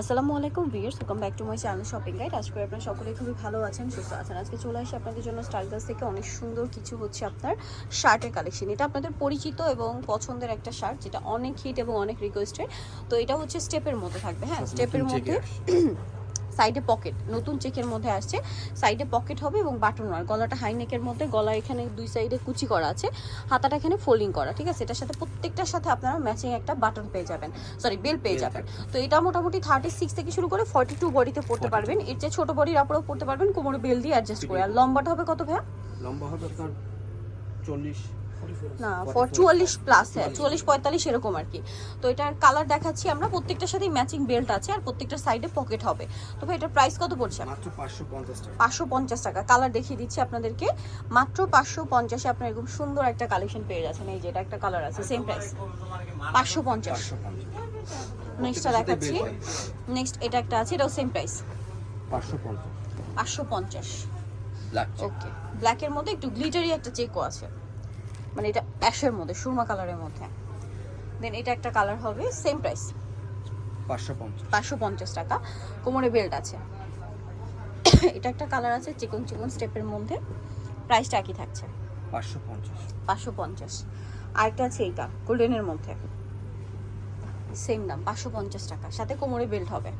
আসসালামু আলাইকুম viewers welcome back to my channel shopping guide আজকে আপনারা সকলে খুবই ভালো আছেন সুস্থ আছেন। আজকে চলে আসি আপনাদের জন্য স্টাইল গাছ থেকে। অনেক সুন্দর কিছু হচ্ছে আপনার শার্টের কালেকশন এটা আপনাদের পরিচিত এবং পছন্দের একটা শার্ট যেটা অনেক হিট এবং অনেক রিকোয়েস্টেড তো এটা হচ্ছে স্টেপের মধ্যে থাকবে হ্যাঁ? স্টেপের মধ্যে সাইডে পকেট নতুন চেকের মধ্যে আসছে সাইডে পকেট হবে এবং বাটন আর গলাটা হাই নেকের মধ্যে গলা এখানে দুই সাইডে কুচি করা আছে হাতাটা এখানে ফোল্ডিং করা ঠিক আছে? এটার সাথে প্রত্যেকটার সাথে আপনারা ম্যাচিং একটা বাটন পেয়ে যাবেন সরি বেল পেয়ে যাবেন। তো এটা মোটামুটি থার্টি সিক্স থেকে শুরু করে ফর্টি টু বডিতে পড়তে পারবেন। এর চেয়ে ছোট বডির আপনারাও পড়তে পারবেন কোমরে বেল দিয়ে অ্যাডজাস্ট করে। আর লম্বাটা হবে কত ভাইয়া? লম্বা হবে আপনার চল্লিশ। না ফর চুয়াল্লিশ প্লাস হ্যাঁ চুয়াল্লিশ পঁয়তাল্লিশ এরকম আর কি। তো এটার কালার দেখাচ্ছি আমরা প্রত্যেকটার সাথেই ম্যাচিং বেল্ট আছে আর প্রত্যেকটা সাইডে পকেট হবে। তো ভাই এটার প্রাইস কত পড়ছে? পাঁচশো পঞ্চাশ টাকা। কালার দেখিয়ে দিচ্ছি আপনাদেরকে। মাত্র পাঁচশো পঞ্চাশে আপনার এরকম সুন্দর একটা কালেকশন পেয়ে যাচ্ছেন। এই যে এটা একটা কালার আছে সেম প্রাইস পাঁচশো পঞ্চাশ। নেক্সটটা দেখাচ্ছি। নেক্সট এটা একটা আছে এটাও সেম প্রাইস পাঁচশো পঞ্চাশ। পাঁচশো পঞ্চাশ। ব্ল্যাক ওকে ব্ল্যাকের মধ্যে একটু গ্লিটারি একটা চেকও আছে। মানে এটা অ্যাশের মধ্যে সুরমা কালারের মধ্যে। দেন এটা একটা কালার হবে সেম প্রাইস পাঁচশো পঞ্চাশ। টাকা। কোমরে বেল্ট আছে। এটা একটা কালার আছে চিকন চিকন স্টেপের মধ্যে। প্রাইসটা একই থাকছে। পাঁচশো পঞ্চাশ। পাঁচশো পঞ্চাশ। আরেকটা আছে এইটা গোল্ডেনের মধ্যে। সেম দাম পাঁচশো পঞ্চাশ টাকা। সাথে কোমরে বেল্ট হবে।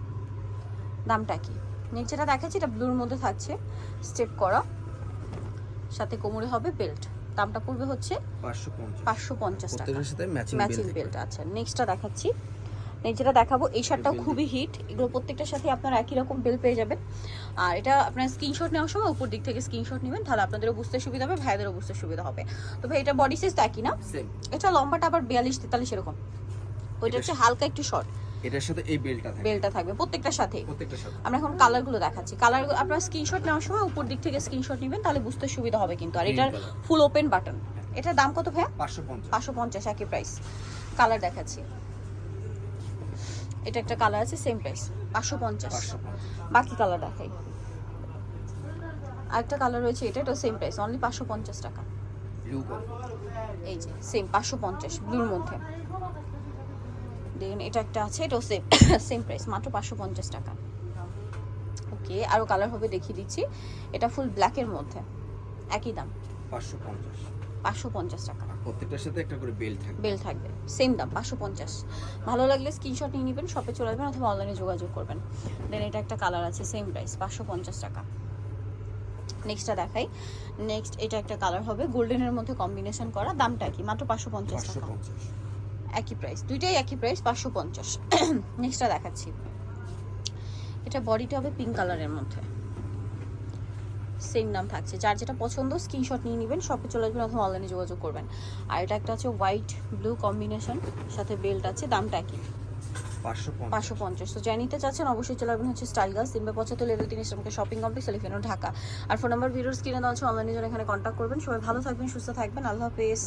দামটা কি? নিচেটা দেখাচ্ছি এটা ব্লুর মধ্যে থাকছে। স্টেপ করা। সাথে কোমরে হবে বেল্ট দামটা পড়বে হচ্ছে পাঁচশো পঞ্চাশ। টাকা। ম্যাচিং বেল্ট আচ্ছা নেক্সটটা দেখাচ্ছি। নেক্সটটা দেখাবো এই শার্টটাও খুবই হিট এগুলো প্রত্যেকটার সাথে আপনারা একই রকম বেল পেয়ে যাবেন। আর এটা আপনার স্ক্রিনশট নেওয়ার সময় উপর দিক থেকে স্ক্রিনশট নেবেন তাহলে আপনাদেরও বুঝতে সুবিধা হবে ভাইদেরও বুঝতে সুবিধা হবে। তো ভাই এটা বডি সাইজ একই না? এটা লম্বাটা আবার বিয়াল্লিশ তেতাল্লিশ এরকম। ওইটা হচ্ছে হালকা একটু শর্ট এটার সাথে এই বেলটা থাকে বেলটা থাকবে প্রত্যেকটার সাথে। প্রত্যেকটার সাথে। আমরা এখন কালারগুলো দেখাচ্ছি। কালার আপনারা স্ক্রিনশট নেওয়ার সময় উপর দিক থেকে স্ক্রিনশট নেবেন তাহলে বুঝতে সুবিধা হবে কিন্তু। আর এটার ফুল ওপেন বাটন এটার দাম কত ভাইয়া? পাঁচশো পঞ্চাশ। পাঁচশো পঞ্চাশ একই প্রাইস কালার দেখাচ্ছি। এটা একটা কালার আছে সেম প্রাইস পাঁচশো পঞ্চাশ। পাঁচশো পঞ্চাশ। বাকি কালার দেখাই। আরেকটা কালার রয়েছে এটা এটাও সেম প্রাইস অনলি পাঁচশো পঞ্চাশ টাকা। ব্লু এই যে সেম পাঁচশো পঞ্চাশ ব্লুর মধ্যে। দেখুন এটা একটা আছে এটাও সেম সেম প্রাইস মাত্র পাঁচশো পঞ্চাশ টাকা। ওকে আরও কালার হবে দেখিয়ে দিচ্ছি। এটা ফুল ব্ল্যাকের মধ্যে একই দাম। পাঁচশো পঞ্চাশ। পাঁচশো পঞ্চাশ টাকা। প্রত্যেকটার সাথে একটা করে বেল থাকে বেল থাকবে সেম দাম পাঁচশো পঞ্চাশ। ভালো লাগলে স্ক্রিনশট নিয়ে নেবেন শপে চলে আসবেন অথবা অনলাইনে যোগাযোগ করবেন। দেন এটা একটা কালার আছে সেম প্রাইস পাঁচশো পঞ্চাশ টাকা। নেক্সটটা দেখাই। নেক্সট এটা একটা কালার হবে গোল্ডেনের মধ্যে কম্বিনেশন করা দামটা কি? মাত্র পাঁচশো পঞ্চাশ টাকা। একই প্রাইস দুইটাই একই প্রাইস পাঁচশো পঞ্চাশ। নেক্সটটা দেখাচ্ছি। এটা বডিটা হবে পিঙ্ক কালারের মধ্যে। সেম নাম থাকছে। যার যেটা পছন্দ স্ক্রিনশট নিয়ে নেবেন শপে চলে আসবেন অথবা অনলাইনে যোগাযোগ করবেন। আর এটা একটা আছে হোয়াইট ব্লু কম্বিনেশন সাথে বেল্ট আছে দামটা একই। পাঁচশো পঞ্চাশ। পাঁচশো পঞ্চাশ। তো যাই নিতে চাচ্ছেন অবশ্যই চলে আসবেন হচ্ছে স্টাইল গাছ তিনবে পঁচাত্তর লেভেল তিন ইসলামকে শপিং কমপ্লেক্স এলিফেনো ঢাকা। আর ফোন নাম্বার ভিডিওর স্ক্রিনে দেওয়া আছে অনলাইনে জন্য এখানে কন্ট্যাক্ট করবেন। সবাই ভালো থাকবেন সুস্থ থাকবেন। আল্লাহ হাফেজ।